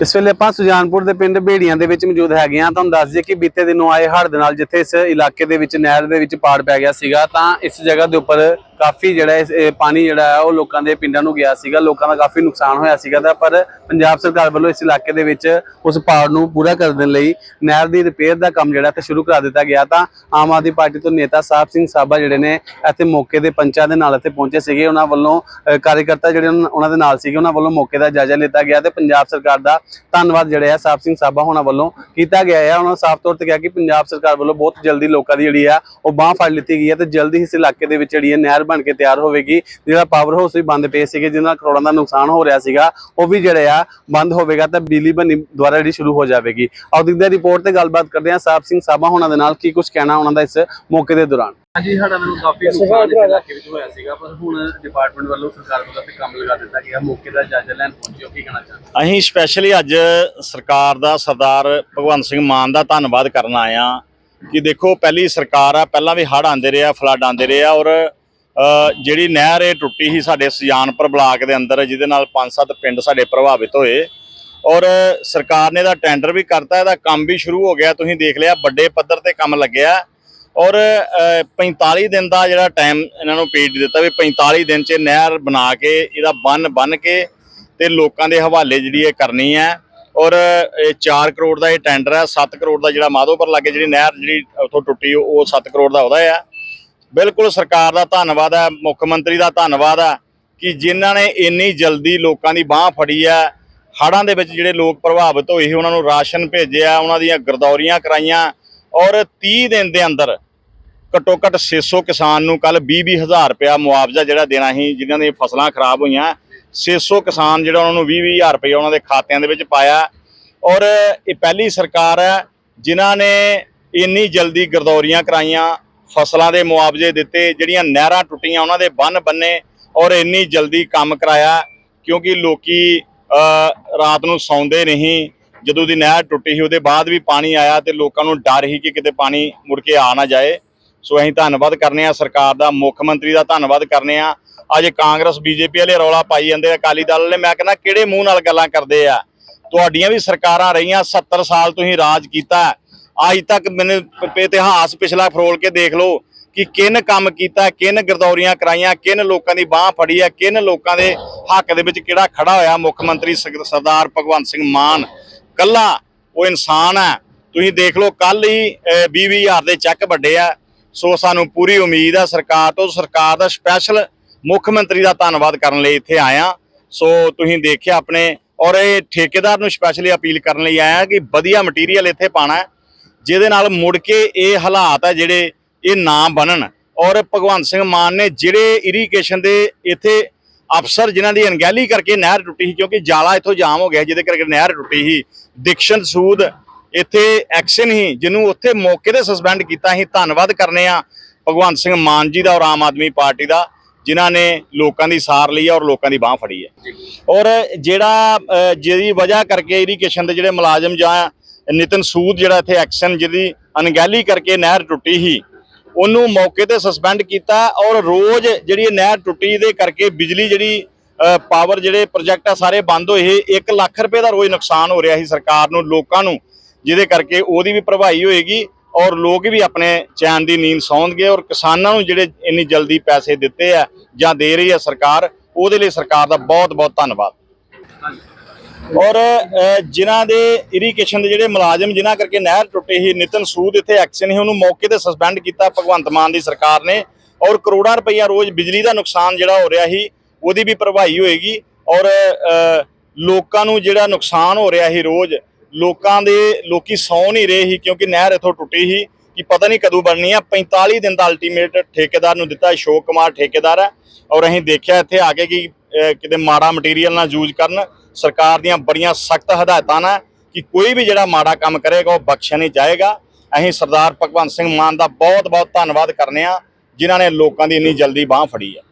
ਇਸ ਵੇਲੇ ਆਪਾਂ ਸੁਜਾਨਪੁਰ ਦੇ ਪਿੰਡ ਬੇੜੀਆਂ ਦੇ ਵਿੱਚ ਮੌਜੂਦ ਹੈਗੇ ਆ ਤੁਹਾਨੂੰ ਦੱਸ ਦਈਏ ਕਿ ਬੀਤੇ ਦਿਨੋਂ ਆਏ ਹੜ੍ਹ ਦੇ ਨਾਲ ਜਿੱਥੇ ਇਸ ਇਲਾਕੇ ਦੇ ਵਿੱਚ ਨਹਿਰ ਦੇ ਵਿੱਚ ਪਾੜ ਪੈ ਗਿਆ ਸੀਗਾ, ਤਾਂ ਇਸ ਜਗ੍ਹਾ ਦੇ ਉੱਪਰ ਕਾਫੀ ਜਿਹੜਾ ਇਸ, ਇਹ ਪਾਣੀ ਜਿਹੜਾ ਹੈ, ਉਹ ਲੋਕਾਂ ਦੇ ਪਿੰਡਾਂ ਨੂੰ ਗਿਆ ਸੀਗਾ। ਲੋਕਾਂ ਦਾ ਕਾਫੀ ਨੁਕਸਾਨ ਹੋਇਆ ਸੀਗਾ ਤਾਂ, ਪਰ ਪੰਜਾਬ ਸਰਕਾਰ ਵੱਲੋਂ ਇਸ ਇਲਾਕੇ ਦੇ ਵਿੱਚ ਉਸ ਪਾੜ ਨੂੰ ਪੂਰਾ ਕਰਨ ਲਈ ਨਹਿਰ ਦੀ ਰਿਪੇਅਰ ਦਾ ਕੰਮ ਜਿਹੜਾ ਤੇ ਸ਼ੁਰੂ ਕਰਾ ਦਿੱਤਾ ਗਿਆ ਤਾਂ ਆਮ ਆਦਮੀ ਪਾਰਟੀ ਤੋਂ ਨੇਤਾ ਸਾਹਿਬ ਸਿੰਘ ਸਾਬਾ ਜਿਹੜੇ ਨੇ ਇੱਥੇ ਮੌਕੇ ਦੇ ਪੰਚਾਂ ਦੇ ਨਾਲ ਇੱਥੇ ਪਹੁੰਚੇ ਸੀਗੇ। ਉਹਨਾਂ ਵੱਲੋਂ ਕਾਰਜਕਰਤਾ ਜਿਹੜੇ ਉਹਨਾਂ ਉਹਨਾਂ ਦੇ ਨਾਲ ਸੀਗੇ, ਉਹਨਾਂ ਵੱਲੋਂ ਮੌਕੇ ਦਾ ਜਾਇਜ਼ਾ ਲਿੱਤਾ ਗਿਆ ਤੇ ਪੰਜਾਬ ਸਰਕਾਰ ਦਾ ਧੰਨਵਾਦ ਜਿਹੜਾ ਹੈ ਸਾਹਿਬ ਸਿੰਘ ਸਾਬਾ ਹੋਣਾ ਵੱਲੋਂ ਕੀਤਾ ਗਿਆ ਹੈ। ਉਹਨਾਂ ਸਾਫ਼ ਤੌਰ ਤੇ ਕਿਹਾ ਕਿ ਪੰਜਾਬ ਸਰਕਾਰ ਵੱਲੋਂ ਬਹੁਤ ਜਲਦੀ ਲੋਕਾਂ ਦੀ ਜਿਹੜੀ ਆ ਉਹ ਬਾਹ ਫੜ ਲਿੱਤੀ ਗਈ ਹੈ ਤੇ ਜਲਦੀ ਇਸ ਇਲਾਕੇ ਦੇ ਵਿੱਚ ਜਿਹੜੀ ਹੈ ਨਹਿਰ ਬਣ ਕੇ ਤਿਆਰ ਹੋਵੇਗੀ। ਜਿਹੜਾ ਪਾਵਰ ਹਾਊਸ ਵੀ ਬੰਦ ਪਏ ਸੀਗੇ ਜਿਹਨਾਂ ਕਰੋੜਾਂ ਦਾ ਨੁਕਸਾਨ ਹੋ ਰਿਹਾ ਸੀਗਾ ਉਹ ਵੀ ਜਿਹੜਾ ਆ ਬੰਦ ਹੋਵੇਗਾ ਤਾਂ ਬਿਜਲੀ ਬਣੀ ਦੁਆਰਾ ਜਿਹੜੀ ਸ਼ੁਰੂ ਹੋ ਜਾਵੇਗੀ। ਆਓ ਦੇਖਦੇ ਹਾਂ ਰਿਪੋਰਟ ਤੇ ਗੱਲਬਾਤ ਕਰਦੇ ਹਾਂ ਸਾਹਿਬ ਸਿੰਘ ਸਾਬਾ ਹੋਣਾ ਦੇ ਨਾਲ ਕੀ ਕੁਝ ਕਹਿਣਾ ਉਹਨਾਂ ਦਾ ਇਸ ਮੌਕੇ ਦੇ ਦੌਰਾਨ। ਹਾਂਜੀ ਸਾਡਾ ਮੈਨੂੰ ਕਾਫੀ ਨੁਕਸਾਨ ਇਸ ਇਲਾਕੇ ਵਿੱਚ ਹੋਇਆ ਸੀਗਾ ਪਰ ਹੁਣ ਡਿਪਾਰਟਮੈਂਟ ਵੱਲੋਂ ਸਰਕਾਰ ਵੱਲੋਂ ਤੇ ਕੰਮ ਲਗਾ ਦਿੱਤਾ ਗਿਆ। ਮੌਕੇ ਦਾ ਜਾਇਜ਼ਾ ਲੈਣ ਪਹੁੰਚਿਓ ਕੀ ਕਹਿਣਾ ਚਾਹੁੰਦੇ ਅਸੀਂ ਸਪੈਸ਼ਲੀ ਅੱਜ ਸਰਕਾਰ ਦਾ ਸਰਦਾਰ ਭਗਵੰਤ ਸਿੰਘ ਮਾਨ ਦਾ ਧੰਨਵਾਦ ਕਰਨ ਆਏ ਆ ਕਿ ਦੇਖੋ ਪਹਿਲੀ ਸਰਕਾਰ ਆ ਪਹਿਲਾਂ ਵੀ ਹੜ੍ਹ ਆਂਦੇ ਰਹੇ ਆ ਫਲੱਡ ਆਂਦੇ ਰਹੇ ਆ ਔਰ ਜਿਹੜੀ ਨਹਿਰ ਇਹ ਟੁੱਟੀ ਸੀ ਸਾਡੇ ਸੁਜਾਨਪੁਰ ਬਲਾਕ ਦੇ ਅੰਦਰ ਜਿਹਦੇ ਨਾਲ ਪੰਜ ਸੱਤ ਪਿੰਡ ਸਾਡੇ ਪ੍ਰਭਾਵਿਤ ਹੋਏ। ਔਰ ਸਰਕਾਰ ਨੇ ਇਹਦਾ ਟੈਂਡਰ ਵੀ ਕਰਤਾ ਇਹਦਾ ਕੰਮ ਵੀ ਸ਼ੁਰੂ ਹੋ ਗਿਆ। ਤੁਸੀਂ ਦੇਖ ਲਿਆ ਵੱਡੇ ਪੱਧਰ ਤੇ ਕੰਮ ਲੱਗਿਆ। ਔਰ ਅ, 45 ਦਿਨ ਦਾ ਜਿਹੜਾ ਟਾਈਮ ਇਹਨਾਂ ਨੂੰ ਪੀਰੀਅਡ ਦਿੱਤਾ ਵੀ 45 ਦਿਨ 'ਚ ਨਹਿਰ ਬਣਾ ਕੇ ਇਹਦਾ ਬੰਨ ਬੰਨ ਕੇ ਤੇ ਲੋਕਾਂ ਦੇ ਹਵਾਲੇ ਜਿਹੜੀ ਇਹ ਕਰਨੀ ਹੈ। ਔਰ ਇਹ 4 ਕਰੋੜ ਦਾ ਇਹ ਟੈਂਡਰ ਹੈ 7 ਕਰੋੜ ਦਾ ਜਿਹੜਾ ਮਾਧੋਪੁਰ ਲਾਗੇ ਜਿਹੜੀ ਨਹਿਰ ਜਿਹੜੀ ਉੱਥੋਂ ਟੁੱਟੀ ਉਹ ਉਹ 7 ਕਰੋੜ ਦਾ ਉਹਦਾ ਆ। ਬਿਲਕੁਲ ਸਰਕਾਰ ਦਾ ਧੰਨਵਾਦ ਹੈ, ਮੁੱਖ ਮੰਤਰੀ ਦਾ ਧੰਨਵਾਦ ਹੈ ਕਿ ਜਿਨ੍ਹਾਂ ਨੇ ਇੰਨੀ ਜਲਦੀ ਲੋਕਾਂ ਦੀ ਬਾਹ ਫੜੀ ਹੈ। ਹੜ੍ਹਾਂ ਦੇ ਵਿੱਚ ਜਿਹੜੇ ਲੋਕ ਪ੍ਰਭਾਵਿਤ ਹੋਏ ਸੀ, ਉਹਨਾਂ ਨੂੰ ਰਾਸ਼ਨ ਭੇਜਿਆ, ਉਹਨਾਂ ਦੀਆਂ ਗਰਦੌਰੀਆਂ ਕਰਾਈਆਂ ਔਰ 30 ਦਿਨ ਦੇ ਅੰਦਰ ਘੱਟੋ ਘੱਟ 600 ਕਿਸਾਨ ਨੂੰ ਕੱਲ 20 ਹਜ਼ਾਰ ਰੁਪਇਆ ਮੁਆਵਜ਼ਾ ਜਿਹੜਾ ਦੇਣਾ ਸੀ, ਜਿਨ੍ਹਾਂ ਦੀਆਂ ਫਸਲਾਂ ਖਰਾਬ ਹੋਈਆਂ। 600 ਕਿਸਾਨ ਜਿਹੜਾ ਉਹਨਾਂ ਨੂੰ 20 ਹਜ਼ਾਰ ਰੁਪਇਆ ਉਹਨਾਂ ਦੇ ਖਾਤਿਆਂ ਦੇ ਵਿੱਚ ਪਾਇਆ। ਔਰ ਇਹ ਪਹਿਲੀ ਸਰਕਾਰ ਹੈ, ਜਿਨ੍ਹਾਂ ਨੇ ਇੰਨੀ ਜਲਦੀ ਗਰਦੌਰੀਆਂ ਕਰਾਈਆਂ। ਫਸਲਾਂ ਦੇ ਮੁਆਵਜ਼ੇ ਦਿੱਤੇ, ਜਿਹੜੀਆਂ ਨਹਿਰਾਂ ਟੁੱਟੀਆਂ, ਉਹਨਾਂ ਦੇ ਬੰਨ ਬੰਨੇ ਔਰ ਇੰਨੀ ਜਲਦੀ ਕੰਮ ਕਰਾਇਆ, ਕਿਉਂਕਿ ਲੋਕੀ ਰਾਤ ਨੂੰ ਸੌਂਦੇ ਨਹੀਂ। ਜਦੋਂ ਦੀ ਨਹਿਰ ਟੁੱਟੀ ਸੀ, ਉਹਦੇ ਬਾਅਦ ਵੀ ਪਾਣੀ ਆਇਆ ਤੇ ਲੋਕਾਂ ਨੂੰ ਡਰ ਹੀ ਕਿ ਕਿਤੇ ਪਾਣੀ ਮੁੜ ਕੇ ਆ ਨਾ ਜਾਏ। ਸੋ ਅਸੀਂ ਧੰਨਵਾਦ ਕਰਨੇ ਆ ਸਰਕਾਰ ਦਾ, ਮੁੱਖ ਮੰਤਰੀ ਦਾ ਧੰਨਵਾਦ ਕਰਨੇ ਆ ਅੱਜ ਕਾਂਗਰਸ, ਬੀਜੇਪੀ ਵਾਲੇ ਰੌਲਾ ਪਾਈ ਜਾਂਦੇ ਆ, ਅਕਾਲੀ ਦਲ ਵਾਲੇ। ਮੈਂ ਕਹਿੰਦਾ, ਕਿਹੜੇ ਮੂੰਹ ਨਾਲ ਗੱਲਾਂ ਕਰਦੇ ਆ? ਤੁਹਾਡੀਆਂ ਵੀ ਸਰਕਾਰਾਂ ਰਹੀਆਂ 70 ਸਾਲ ਤੁਸੀਂ ਰਾਜ ਕੀਤਾ। ਅੱਜ ਤੱਕ ਮੈਨੂੰ ਇਤਿਹਾਸ ਪਿਛਲਾ ਫਰੋਲ ਕੇ ਦੇਖ ਲਓ ਕਿ ਕਿਨ ਕੰਮ ਕੀਤਾ ਕਿਨ ਗਰਦੌਰੀਆਂ ਕਰਾਈਆਂ ਕਿਨ ਲੋਕਾਂ ਦੀ ਬਾਹ ਫੜੀ ਹੈ ਕਿਨ ਲੋਕਾਂ ਦੇ ਹੱਕ ਦੇ ਵਿੱਚ ਕਿਹੜਾ ਖੜਾ ਹੋਇਆ ਮੁੱਖ ਮੰਤਰੀ ਸਰ- ਸਰਦਾਰ ਭਗਵੰਤ ਸਿੰਘ ਮਾਨ। ਕੱਲਾ ਉਹ ਇਨਸਾਨ ਹੈ ਤੁਸੀਂ ਦੇਖ ਲਓ ਕੱਲ ਹੀ 20 ਹਜ਼ਾਰ ਦੇ ਚੈੱਕ ਵੱਡੇ ਆ। ਸੋ ਸਾਨੂੰ ਪੂਰੀ ਉਮੀਦ ਹੈ ਸਰਕਾਰ ਤੋਂ, ਸਰਕਾਰ ਦਾ ਸਪੈਸ਼ਲ ਮੁੱਖ ਮੰਤਰੀ ਦਾ ਧੰਨਵਾਦ ਕਰਨ ਲਈ ਇੱਥੇ ਆਇਆ। ਸੋ ਤੁਸੀਂ ਦੇਖਿਆ ਆਪਣੇ, ਔਰ ਇਹ ਠੇਕੇਦਾਰ ਨੂੰ ਸਪੈਸ਼ਲੀ ਅਪੀਲ ਕਰਨ ਲਈ ਆਇਆ ਕਿ ਵਧੀਆ ਮਟੀਰੀਅਲ ਇੱਥੇ ਪਾਣਾ ਜਿਹਦੇ ਨਾਲ ਮੁੜ ਕੇ ਇਹ ਹਾਲਾਤ ਆ ਜਿਹੜੇ ਇਹ ਨਾ ਬਣਨ। ਔਰ ਭਗਵੰਤ ਸਿੰਘ ਮਾਨ ਨੇ ਜਿਹੜੇ ਇਰੀਗੇਸ਼ਨ ਦੇ ਇੱਥੇ ਅਫਸਰ ਜਿਨ੍ਹਾਂ ਦੀ ਅਣਗਹਿਲੀ ਕਰਕੇ ਨਹਿਰ ਟੁੱਟੀ ਸੀ, ਕਿਉਂਕਿ ਜਾਲਾ ਇੱਥੋਂ ਜਾਮ ਹੋ ਗਿਆ ਜਿਹਦੇ ਕਰਕੇ ਨਹਿਰ ਟੁੱਟੀ ਸੀ ਦਿਕਸ਼ਨ ਸੂਦ ਇੱਥੇ ਐਕਸ਼ਨ ਹੀ ਜਿਹਨੂੰ ਉੱਥੇ ਮੌਕੇ ਤੇ ਸਸਪੈਂਡ ਕੀਤਾ ਸੀ। ਧੰਨਵਾਦ ਕਰਨੇ ਆ ਭਗਵੰਤ ਸਿੰਘ ਮਾਨ ਜੀ ਦਾ ਔਰ ਆਮ ਆਦਮੀ ਪਾਰਟੀ ਦਾ, ਜਿਨ੍ਹਾਂ ਨੇ ਲੋਕਾਂ ਦੀ ਸਾਰ ਲਈ ਹੈ ਔਰ ਲੋਕਾਂ ਦੀ ਬਾਹ ਫੜੀ ਹੈ। ਔਰ ਜਿਹੜਾ ਜਿਹਦੀ ਵਜ੍ਹਾ ਕਰਕੇ ਇਰੀਗੇਸ਼ਨ ਦੇ ਜਿਹੜੇ ਮੁਲਾਜ਼ਮ ਜਾਂ ਨਿਤਨ ਸੂਦ ਜਿਹੜਾ ਇੱਥੇ ਐਕਸ਼ਨ ਜਿਹਦੀ ਅਣਗਹਿਲੀ ਕਰਕੇ ਨਹਿਰ ਟੁੱਟੀ ਸੀ, ਉਹਨੂੰ ਮੌਕੇ ਤੇ ਸਸਪੈਂਡ ਕੀਤਾ ਔਰ ਰੋਜ਼ ਜਿਹੜੀ ਇਹ ਨਹਿਰ ਟੁੱਟੀ ਦੇ ਕਰਕੇ ਬਿਜਲੀ ਜਿਹੜੀ ਪਾਵਰ ਜਿਹੜੇ ਪ੍ਰੋਜੈਕਟ ਆ ਸਾਰੇ ਬੰਦ ਹੋਏ 1 ਲੱਖ ਰੁਪਏ ਦਾ ਰੋਜ਼ ਨੁਕਸਾਨ ਹੋ ਰਿਹਾ ਸੀ ਸਰਕਾਰ ਨੂੰ, ਲੋਕਾਂ ਨੂੰ, ਜਿਹਦੇ ਕਰਕੇ ਉਹਦੀ ਵੀ ਭਰਵਾਈ ਹੋਏਗੀ ਔਰ ਲੋਕ ਵੀ ਆਪਣੇ ਚੈਨ ਦੀ ਨੀਂਦ ਸੌਣਗੇ ਔਰ ਕਿਸਾਨਾਂ ਨੂੰ ਜਿਹੜੇ ਇੰਨੀ ਜਲਦੀ ਪੈਸੇ ਦਿੱਤੇ ਆ ਜਾਂ ਦੇ ਰਹੀ ਹੈ ਸਰਕਾਰ, ਉਹਦੇ ਲਈ ਸਰਕਾਰ ਦਾ ਬਹੁਤ ਬਹੁਤ ਧੰਨਵਾਦ। ਔਰ ਜਿਨ੍ਹਾਂ ਦੇ ਇਰੀਗੇਸ਼ਨ ਦੇ ਜਿਹੜੇ ਮੁਲਾਜ਼ਮ, ਜਿਨ੍ਹਾਂ ਕਰਕੇ ਨਹਿਰ ਟੁੱਟੀ ਸੀ, ਨਿਤਨ ਸੂਦ ਇੱਥੇ ਐਕਸ਼ਨ ਸੀ, ਉਹਨੂੰ ਮੌਕੇ ਤੇ ਸਸਪੈਂਡ ਕੀਤਾ ਭਗਵੰਤ ਮਾਨ ਦੀ ਸਰਕਾਰ ਨੇ। ਔਰ ਕਰੋੜਾਂ ਰੁਪਈਆ ਰੋਜ਼ ਬਿਜਲੀ ਦਾ ਨੁਕਸਾਨ ਜਿਹੜਾ ਹੋ ਰਿਹਾ ਸੀ, ਉਹਦੀ ਵੀ ਭਰਵਾਈ ਹੋਏਗੀ। ਔਰ ਲੋਕਾਂ ਨੂੰ ਜਿਹੜਾ ਨੁਕਸਾਨ ਹੋ ਰਿਹਾ ਸੀ ਰੋਜ਼, ਲੋਕਾਂ ਦੇ, ਲੋਕੀ ਸੌ ਨਹੀਂ ਰਹੇ ਸੀ ਕਿਉਂਕਿ ਨਹਿਰ ਇੱਥੋਂ ਟੁੱਟੀ ਸੀ ਕਿ ਪਤਾ ਨਹੀਂ ਕਦੋਂ ਬਣਨੀ ਆ। 45 ਦਿਨ ਦਾ ਅਲਟੀਮੇਟ ਠੇਕੇਦਾਰ ਨੂੰ ਦਿੱਤਾ, ਅਸ਼ੋਕ ਕੁਮਾਰ ਠੇਕੇਦਾਰ ਹੈ ਔਰ ਅਸੀਂ ਦੇਖਿਆ ਇੱਥੇ ਆ ਕੇ ਕਿ ਕਿਤੇ ਮਾੜਾ ਮਟੀਰੀਅਲ ਨਾਲ ਯੂਜ਼ ਕਰਨ। ਸਰਕਾਰ ਦੀਆਂ ਬੜੀਆਂ ਸਖਤ ਹਦਾਇਤਾਂ ਨੇ ਕਿ ਕੋਈ ਵੀ ਜਿਹੜਾ ਮਾੜਾ ਕੰਮ ਕਰੇਗਾ, ਉਹ ਬਖਸ਼ਿਆ ਨਹੀਂ ਜਾਏਗਾ। ਅਸੀਂ ਸਰਦਾਰ ਭਗਵੰਤ ਸਿੰਘ ਮਾਨ ਦਾ ਬਹੁਤ ਬਹੁਤ ਧੰਨਵਾਦ ਕਰਨੇ ਆ, ਜਿਨ੍ਹਾਂ ਨੇ ਲੋਕਾਂ ਦੀ ਇੰਨੀ ਜਲਦੀ ਬਾਹ ਫੜੀ ਆ।